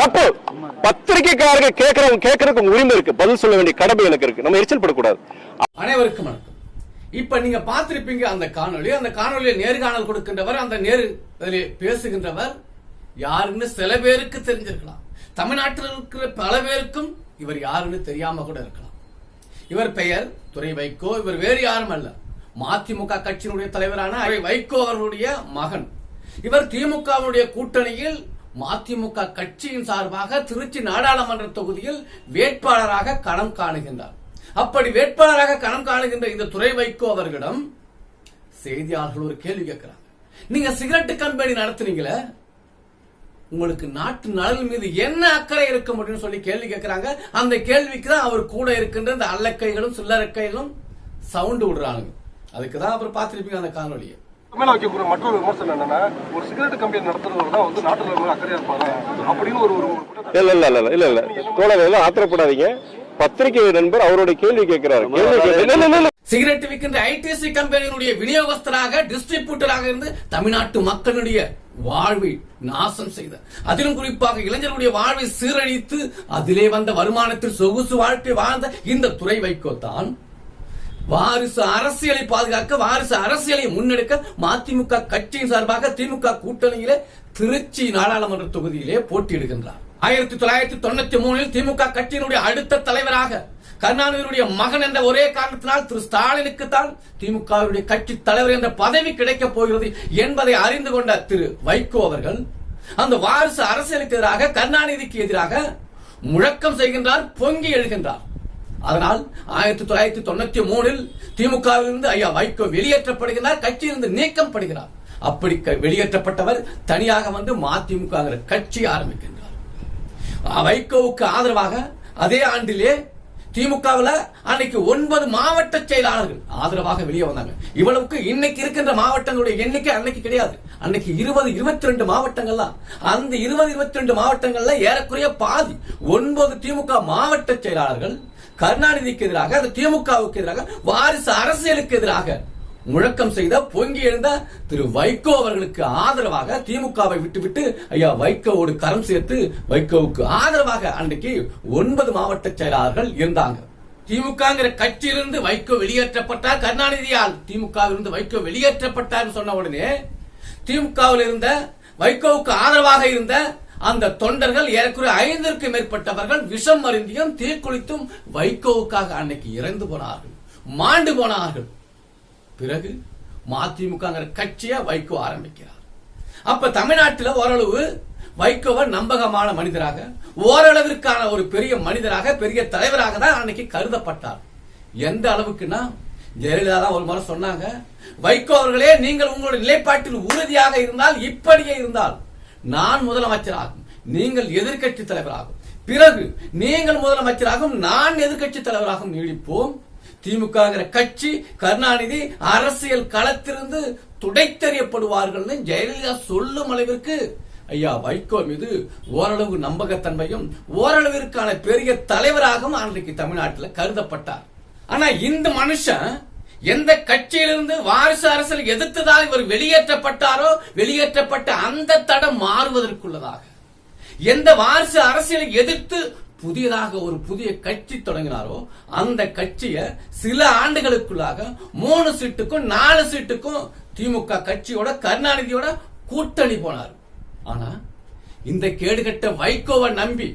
தப்பு. பத்திரிகைக்காரங்க கேட்கறவங்க கேட்கறதுக்கு உங்க உரிமை இருக்கு. பதில் சொல்ல வேண்டிய கடமை எனக்கு இருக்கு. நம்ம எரிச்சல் படக்கூடாது. அனைவருக்கும் இப்ப நீங்க பார்த்திருப்பீங்க அந்த காணொலி அந்த காணொளியில் நேர்காணல் கொடுக்கின்றவர் அந்த நேரு பேசுகின்றவர் யாருன்னு சில பேருக்கு தெரிஞ்சிருக்கலாம். தமிழ்நாட்டில் இருக்கிற பல பேருக்கும் இவர் யாருன்னு தெரியாம கூட இருக்கலாம். இவர் பெயர் துறை வைகோ. இவர் வேறு யாரும் அல்ல. மதிமுக கட்சியினுடைய தலைவரான வைகோ அவர்களுடைய மகன். இவர் திமுகவுடைய கூட்டணியில் மதிமுக கட்சியின் சார்பாக திருச்சி நாடாளுமன்ற தொகுதியில் வேட்பாளராக களம் காணுகின்றார். அப்படி வேட்பாளராக களம் காணுகின்ற இந்த துறை வைகோ அவர்களிடம் செய்தியாளர்கள் ஒரு கேள்வி கேட்கிறாங்க. நீங்க சிகரெட் கம்பெனி நடத்துறீங்களே உங்களுக்கு நாட்டு நலன் மீது என்ன அக்கறை இருக்க முடியும்னு சொல்லி கேள்வி கேட்கிறாங்க. அந்த கேள்விக்கு தான் அவர் கூட இருக்கின்ற இந்த அல்லக்கைகளும் சில்லறக்கைகளும் சவுண்ட் விடுறாங்க. அதுக்கு தான் அவர் பார்த்திருப்பீங்க அந்த காணொலியை. மேல வைக்கக்கூடிய மற்றொரு விமர்சனம் என்னன்னா ஒரு சிகரெட் கம்பெனி நடத்துறவர் தான் வந்து நாட்டுல மேல அக்கறையா இருப்பாங்க அப்படின்னு ஒரு. இல்ல இல்ல இல்ல இல்ல இல்ல. தோழர் எல்லாம் ஆத்திரப்படாதீங்க. பத்திரிகை நண்பர் அவருடைய கேள்வி கேட்கிறாரு. கேள்வி சிகரெட் விற்கின்ற ஐடிசி கம்பெனியினுடைய விநியோகஸ்தராக டிஸ்ட்ரிபியூட்டராக இருந்து தமிழ்நாட்டு மக்களுடைய வாழ்வை நாசம் செய்த அதிலும் குறிப்பாக இளைஞர்களுடைய வாழ்வை சீரழித்து அதிலே வந்த வருமானத்தில் சொகுசு வாழ்க்கை வாழ்ந்த இந்த துறை வைக்கோ தான். வாரிசு அரசியலை பாதுகாக்க வாரிசு அரசியலை முன்னெடுக்க மதிமுக கட்சியின் சார்பாக திமுக கூட்டணியிலே திருச்சி நாடாளுமன்ற தொகுதியிலே போட்டியிடுகின்றார். ஆயிரத்தி தொள்ளாயிரத்தி தொண்ணூத்தி மூணில் திமுக கட்சியினுடைய அடுத்த தலைவராக கருணாநிதியுடைய மகன் என்ற ஒரே காரணத்தினால் திரு ஸ்டாலினுக்கு தான் திமுகவுடைய கட்சி தலைவர் என்ற பதவி கிடைக்கப் போகிறது என்பதை அறிந்து கொண்ட திரு வைகோ அவர்கள் அந்த வாரிசு அரசியலுக்கு எதிராக கருணாநிதிக்கு எதிராக முழக்கம் செய்கின்றார் பொங்கி எழுகின்றார். அதனால் ஆயிரத்தி தொள்ளாயிரத்தி தொண்ணூத்தி மூணில் திமுகவிலிருந்து ஐயா வைகோ வெளியேற்றப்படுகிறார் கட்சியிலிருந்து நீக்கம் படுகிறார் அப்படி க- வெளியேற்றப்பட்டவர் தனியாக வந்து மதிமுக கட்சி ஆரம்பிக்கின்றார். வைகோவுக்கு ஆதரவாக அதே ஆண்டிலே திமுகவுல அன்னைக்கு ஒன்பது மாவட்ட செயலாளர்கள் ஆதரவாக வெளியே வந்தாங்க. இவ்வளவுக்கு இன்னைக்கு இருக்கின்ற மாவட்டங்களுடைய எண்ணிக்கை அன்னைக்கு கிடையாது. அன்னைக்கு இருபது இருபத்தி ரெண்டு மாவட்டங்கள்லாம். அந்த இருபது இருபத்தி ரெண்டு மாவட்டங்கள்ல ஏறக்குறைய பாதி ஒன்பது திமுக மாவட்ட செயலாளர்கள் கருணாநிதிக்கு எதிராக அந்த திமுகவுக்கு எதிராக வாரிசு அரசியலுக்கு எதிராக முழக்கம் செய்த பொங்கி எழுந்த திரு வைகோ அவர்களுக்கு ஆதரவாக திமுகவை விட்டுவிட்டு ஐயா வைகோவோடு கரம் சேர்த்து வைகோவுக்கு ஆதரவாக அன்றைக்கு ஒன்பது மாவட்ட செயலாளர்கள் இருந்தாங்க. திமுகங்கிற கட்சியிலிருந்து வைகோ வெளியேற்றப்பட்டார் கருணாநிதியால். திமுகவிலிருந்து வைகோ வெளியேற்றப்பட்டார் சொன்ன உடனே திமுகவில் இருந்த வைகோவுக்கு ஆதரவாக இருந்த அந்த தொண்டர்கள் ஏறக்குறைய ஐந்திற்கு மேற்பட்டவர்கள் விஷம் அருந்தியும் தீக்குளித்தும் வைகோவுக்காக அன்னைக்கு இறந்து போனார்கள். மாண்டு போனார்கள். பிறகு மதிமுகங்கிற கட்சியை வைகோ ஆரம்பிக்கிறார். அப்ப தமிழ்நாட்டில் ஓரளவு வைகோவை நம்பகமான மனிதராக ஓரளவிற்கான ஒரு பெரிய மனிதராக பெரிய தலைவராக தான் அன்னைக்கு கருதப்பட்டார். எந்த அளவுக்குன்னா ஜெயலலிதா தான் ஒரு முறை சொன்னாங்க வைகோ அவர்களே நீங்கள் உங்களுடைய நிலைப்பாட்டில் உறுதியாக இருந்தால் இப்படியே இருந்தால் நான் முதலமைச்சராகும் நீங்கள் எதிர்க்கட்சி தலைவராகும். பிறகு நீங்கள் முதலமைச்சராகும் நான் எதிர்க்கட்சி தலைவராகவும் நீடிப்போம். திமுகங்கிற கட்சி கருணாநிதி அரசியல் களத்திலிருந்து துடைத்தறியப்படுவார்கள்னு ஜெயலலிதா சொல்லும் அளவிற்கு ஐயா வைகோ மீது ஓரளவு நம்பகத்தன்மையும் ஓரளவிற்கான பெரிய தலைவராகவும் அன்றைக்கு தமிழ்நாட்டில் கருதப்பட்டார். ஆனா இந்த மனுஷன் எந்த கட்சியிலிருந்து வாரிசு அரசியல் எதிர்த்ததால் இவர் வெளியேற்றப்பட்டாரோ வெளியேற்றப்பட்ட அந்த தடம் மாறுவதற்குள்ளதாக. எந்த வாரிசு அரசியலை எதிர்த்து புதியதாக ஒரு புதிய கட்சி தொடங்கினாரோ அந்த கட்சியை சில ஆண்டுகளுக்குள்ளாக மூணு சீட்டுக்கும் நாலு சீட்டுக்கும் திமுக கட்சியோட கருணாநிதியோட கூட்டணி போனார். ஆனா இந்த கேடுகட்ட வைகோவை நம்பி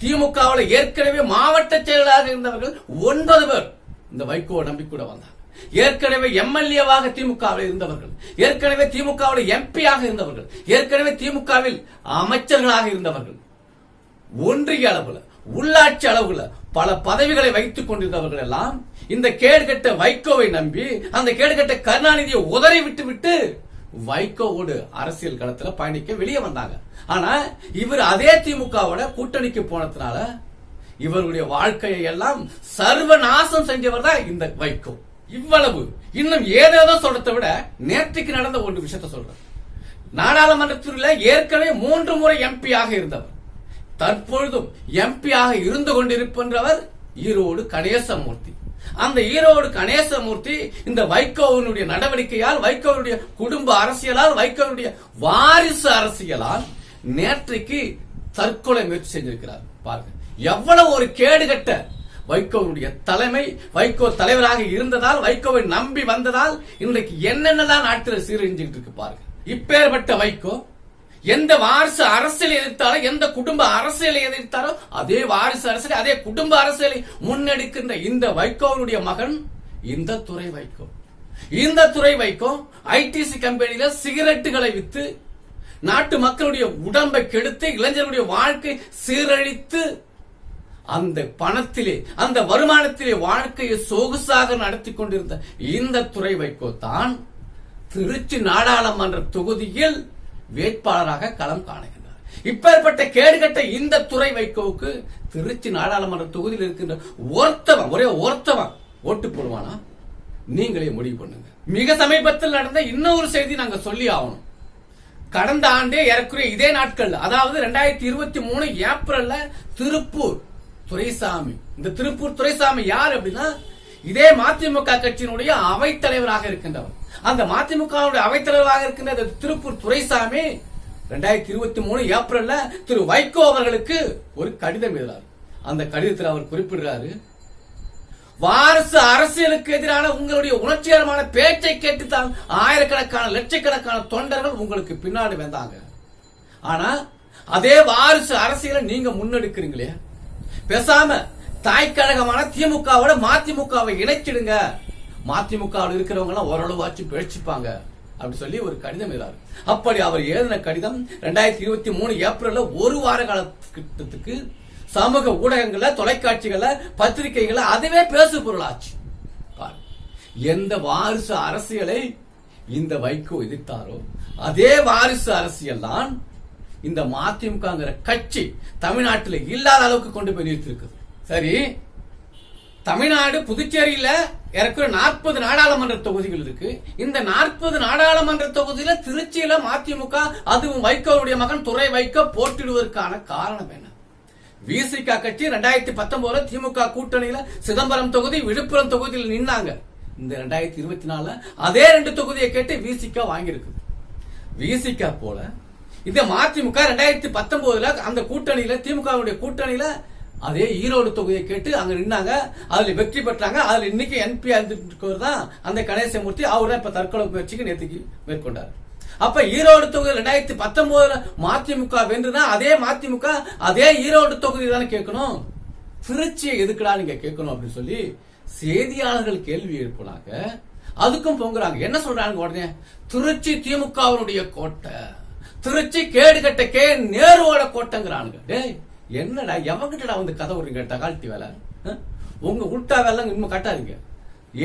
திமுகவில் ஏற்கனவே மாவட்ட செயலாளராக இருந்தவர்கள் ஒன்பது பேர் இந்த வைகோவை நம்பி கூட வந்தாங்க. ஏற்கனவே எம்எல்ஏவாக திமுகவில் இருந்தவர்கள் ஏற்கனவே திமுகவில் எம்பியாக இருந்தவர்கள் ஏற்கனவே திமுகவில் அமைச்சர்களாக இருந்தவர்கள் ஒன்றிய அளவுல உள்ளாட்சி அளவுல பல பதவிகளை வைத்துக் கொண்டிருந்தவர்கள் எல்லாம் இந்த கேடுகட்ட வைகோவை நம்பி அந்த கேடுகட்ட கருணாநிதியை உதறி விட்டு விட்டு வைகோவோடு அரசியல் களத்துல பயணிக்க வெளியே வந்தாங்க. ஆனா இவர் அதே திமுகவோட கூட்டணிக்கு போனதுனால இவருடைய வாழ்க்கையை எல்லாம் சர்வநாசம் செஞ்சவர் தான் இந்த வைகோ. இவ்வளவு. இன்னும் ஏதேதோ சொல்றதை விட நேற்றுக்கு நடந்த ஒரு விஷயத்த சொல்றேன். நாடாளுமன்றத்தில் ஏற்கனவே மூன்று முறை எம்பியாக இருந்தவர். தற்பொழுதும் எம்பியாக இருந்து கொண்டிருப்பவர் ஈரோடு கணேசமூர்த்தி. அந்த ஈரோடு கணேசமூர்த்தி இந்த வைகோவினுடைய நடவடிக்கையால் வைகோவனுடைய குடும்ப அரசியலால் வைகோவனுடைய வாரிசு அரசியலால் நேற்றைக்கு தற்கொலை முயற்சி செஞ்சிருக்கிறார். பாருங்க. எவ்வளவு ஒரு கேடுகட்ட வைகோவுடைய தலைமை வைகோ தலைவராக இருந்ததால் வைகோவை நம்பி வந்ததால் இன்றைக்கு என்னென்னலாம் நாட்டில் சீரழிஞ்சுட்டு இருக்கு பாருங்க. இப்பேற்பட்ட வைகோ எந்த வாரிசு அரசியலை எதிர்த்தாரோ எந்த குடும்ப அரசியலை எதிர்த்தாரோ அதே வாரிசு அரசியல் அதே குடும்ப அரசியலை முன்னெடுக்கின்ற இந்த வைகோவுடைய மகன் இந்த துறை வைகோ. இந்த துறை வைகோ ஐடிசி கம்பெனியில சிகரெட்டுகளை வித்து நாட்டு மக்களுடைய உடம்பை கெடுத்து இளைஞர்களுடைய வாழ்க்கை சீரழித்து அந்த பணத்திலே அந்த வருமானத்திலே வாழ்க்கையை சொகுசாக நடத்தி கொண்டிருந்த இந்த துறை வைகோ தான் திருச்சி நாடாளுமன்ற தொகுதியில் வேட்பாளராக களம் காணுகின்றார். இப்பேற்பட்ட கேடுகட்ட இந்த துறை வைகோவுக்கு திருச்சி நாடாளுமன்ற தொகுதியில் இருக்கின்ற ஒருத்தவன் ஒரே ஒருத்தவன் ஓட்டு போடுவானா? நீங்களே முடிவு பண்ணுங்க. மிக சமீபத்தில் நடந்த இன்னொரு செய்தி நாங்க சொல்லி ஆகணும். கடந்த ஆண்டே ஏறக்குறைய இதே நாட்கள் அதாவது ரெண்டாயிரத்தி இருபத்தி மூணு ஏப்ரல்ல திருப்பூர் துரைசாமி. இந்த திருப்பூர் துரைசாமி யார் அப்படின்னா இதே மதிமுக கட்சியினுடைய அவைத்தலைவராக இருக்கின்றவர். அந்த மதிமுகவுடைய அவைத்தலைவராக இருக்கின்ற திருப்பூர் துரைசாமி ரெண்டாயிரத்தி இருபத்தி மூணு ஏப்ரல்ல திரு வைகோ அவர்களுக்கு ஒரு கடிதம் எழுதுறாரு. அந்த கடிதத்தில் அவர் குறிப்பிடுறாரு வாரிசு அரசியலுக்கு எதிரான உங்களுடைய உணர்ச்சிகரமான பேச்சை கேட்டுத்தான் ஆயிரக்கணக்கான லட்சக்கணக்கான தொண்டர்கள் உங்களுக்கு பின்னாடி வந்தாங்க. ஆனா அதே வாரிசு அரசியலை நீங்க முன்னெடுக்கிறீங்களே பேசாம தாய் கழகமான திமுகவோட மதிமுகவை இணைச்சிடுங்க. மதிமுகவில் இருக்கிறவங்க எல்லாம் ஓரளவாச்சும் பிழைச்சிப்பாங்க அப்படி சொல்லி ஒரு கடிதம் எழுதாரு அப்படி அவர் எழுதின கடிதம் ரெண்டாயிரத்தி இருபத்தி மூணு ஏப்ரல்ல ஒரு வார காலத்துக்கு சமூக ஊடகங்கள்ல தொலைக்காட்சிகள்ல பத்திரிகைகள்ல அதுவே பேசு பொருளாச்சு. பாரு. எந்த வாரிசு அரசியலை இந்த வைகோ எதிர்த்தாரோ அதே வாரிசு அரசியல் தான் இந்த மதிமுகங்கிற கட்சி தமிழ்நாட்டில் இல்லாத அளவுக்கு கொண்டு போய் நிறுத்திருக்குது சரி தமிழ்நாடு புதுச்சேரியில ஏறக்குறைய நாற்பது நாடாளுமன்ற தொகுதிகள் இருக்கு. இந்த நாற்பது நாடாளுமன்ற தொகுதியில திருச்சியில மதிமுக அதுவும் வைகோவுடைய மகன் துறை வைக்க போட்டிடுவதற்கான காரணம் என்ன? விசிக கட்சி ரெண்டாயிரத்தி பத்தொன்பதுல திமுக கூட்டணியில சிதம்பரம் தொகுதி விழுப்புரம் தொகுதியில் நின்னாங்க. இந்த ரெண்டாயிரத்தி இருபத்தி நாலுல அதே ரெண்டு தொகுதியை கேட்டு விசிக வாங்கியிருக்கு விசிக போல இதே மதிமுக ரெண்டாயிரத்தி பத்தொன்பதுல அந்த கூட்டணியில திமுகவுடைய கூட்டணியில அதே ஈரோடு தொகுதியை கேட்டு அங்க நின்னாங்க. அதுல வெற்றி பெற்றாங்க. அதுல இன்னைக்கு என்பி தான் அந்த கணேசமூர்த்தி. அவர் தான் இப்ப தற்கொலை முயற்சிக்கு நேற்றுக்கு மேற்கொண்டார். அப்ப ஈரோடு தொகுதி ரெண்டாயிரத்தி பத்தொன்பதுல மதிமுக வென்றுனா அதே மதிமுக அதே ஈரோடு தொகுதி தானே கேட்கணும். திருச்சியை எதுக்குடா நீங்க கேட்கணும் அப்படின்னு சொல்லி செய்தியாளர்கள் கேள்வி எழுப்பினாங்க. அதுக்கும் பொங்குறாங்க. என்ன சொல்றாங்க உடனே? திருச்சி திமுகவினுடைய கோட்டை. திருச்சி கேடு கட்ட கே நேருவோட கோட்டைங்கிறானுங்க. டேய் என்னடா எவங்கிட்டடா வந்து கதை விடுறீங்க? தகால்ட்டி வேலை. உங்க உள்டா வேலை இன்னும் கட்டாதீங்க.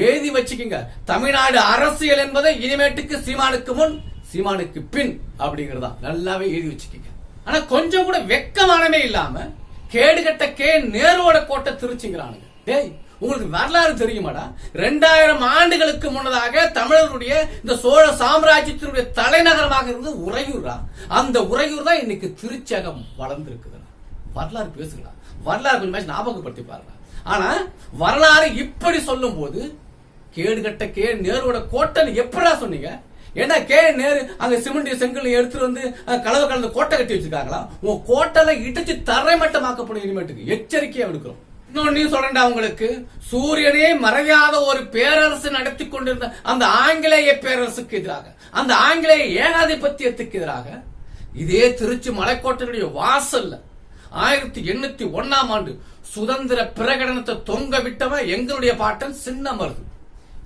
எழுதி வச்சுக்கோங்க. தமிழ்நாடு அரசியல் என்பதை இனிமேட்டுக்கு சீமானுக்கு முன் சீமானுக்கு பின் அப்படிங்கறதா. நல்லாவே எழுதி வச்சுக்கோங்க. ஆனா கொஞ்சம் கூட வெக்கமானமே இல்லாம கேடுகட்ட கே நேருவோட கோட்டை திருச்சிங்கிறானுங்க. டேய் உங்களுக்கு வரலாறு தெரியுமாடா? ரெண்டாயிரம் ஆண்டுகளுக்கு முன்னதாக தமிழருடைய இந்த சோழ சாம்ராஜ்யத்தினுடைய தலைநகரமாக இருந்து உறையூரா அந்த உறையூர் தான் இன்னைக்கு திருச்சகம் வளர்ந்துருக்குதுடா. வரலாறு பேசுங்களா வரலாறு கொஞ்சம் ஞாபகப்படுத்தி பாருங்க ஆனா வரலாறு இப்படி சொல்லும் போது கேடுகட்ட கே நேருவோட கோட்டைன்னு எப்படா சொன்னீங்க? ஏன்னா கே நேரு அங்க சிமெண்ட் செங்கல் எடுத்துட்டு வந்து கலவை கலந்து கோட்டை கட்டி வச்சிருக்காங்களா? உன் கோட்டைல இடிச்சு தரைமட்டமாக்கப்படும் இனிமேட்டுக்கு. எச்சரிக்கையா எடுக்கிறோம். இன்னொன்னு சொல்றேன்டா உங்களுக்கு. சூரியனே மறையாத ஒரு பேரரசு நடத்தி கொண்டிருந்த அந்த ஆங்கிலேய பேரரசுக்கு எதிராக அந்த ஆங்கிலேய ஏகாதிபத்தியத்துக்கு எதிராக இதே திருச்சி மலைக்கோட்டையுடைய வாசல்ல ஆயிரத்தி எண்ணூத்தி ஒன்னாம் ஆண்டு சுதந்திர பிரகடனத்தை தொங்க விட்டவன் எங்களுடைய பாட்டன் சின்ன மருது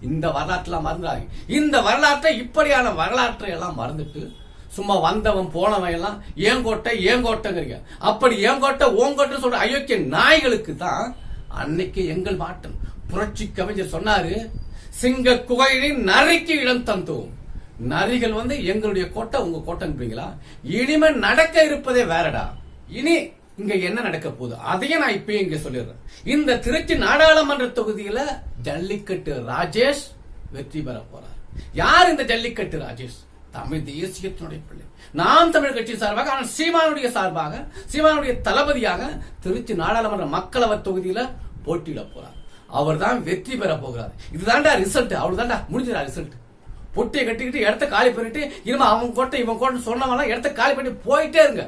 இந்த வரலாற்றுலாம் மறந்துடாங்க இந்த வரலாற்றை இப்படியான வரலாற்றை எல்லாம் மறந்துட்டு சும்மா வந்தவன் போனவன் எல்லாம் ஏங்கோட்டை ஏங்கோட்டைங்கிறீங்க அப்படி ஏங்கோட்டை ஓங்கோட்டை சொல்ற அயோக்கிய நாய்களுக்கு தான் அன்னைக்கு எங்கள் மாட்டம். புரட்சி கவிஞர் சொன்னாரு சிங்க குகையினை நரிக்கு இடம் தந்தோம். நரிகள் வந்து எங்களுடைய கோட்டை உங்க கோட்டைன்றீங்களா இனிமே நடக்க இருப்பதே வேறடா. இனி இங்க என்ன நடக்க போகுது? அதையும் நான் இப்பயே இங்க சொல்லிடுறேன். இந்த திருச்சி நாடாளுமன்ற தொகுதியில ஜல்லிக்கட்டு ராஜேஷ் வெற்றி பெற போறார். யார் இந்த ஜல்லிக்கட்டு ராஜேஷ்? தமிழ் தேசியத்தினுடைய பிள்ளை. நாம் தமிழ் கட்சி சார்பாக ஆனால் சீமானுடைய சார்பாக சீமானுடைய தளபதியாக திருச்சி நாடாளுமன்ற மக்களவை தொகுதியில போட்டியிட போறார். அவர் தான் வெற்றி பெற போகிறார். இதுதான்டா ரிசல்ட் அவரு தான்டா முடிஞ்சதா ரிசல்ட் பொட்டியை கட்டிக்கிட்டு இடத்த காலி பண்ணிட்டு இனிமே அவன் கோட்டை இவன் கோட்டை சொன்னவங்க இடத்த காலி பண்ணி போயிட்டே இருங்க.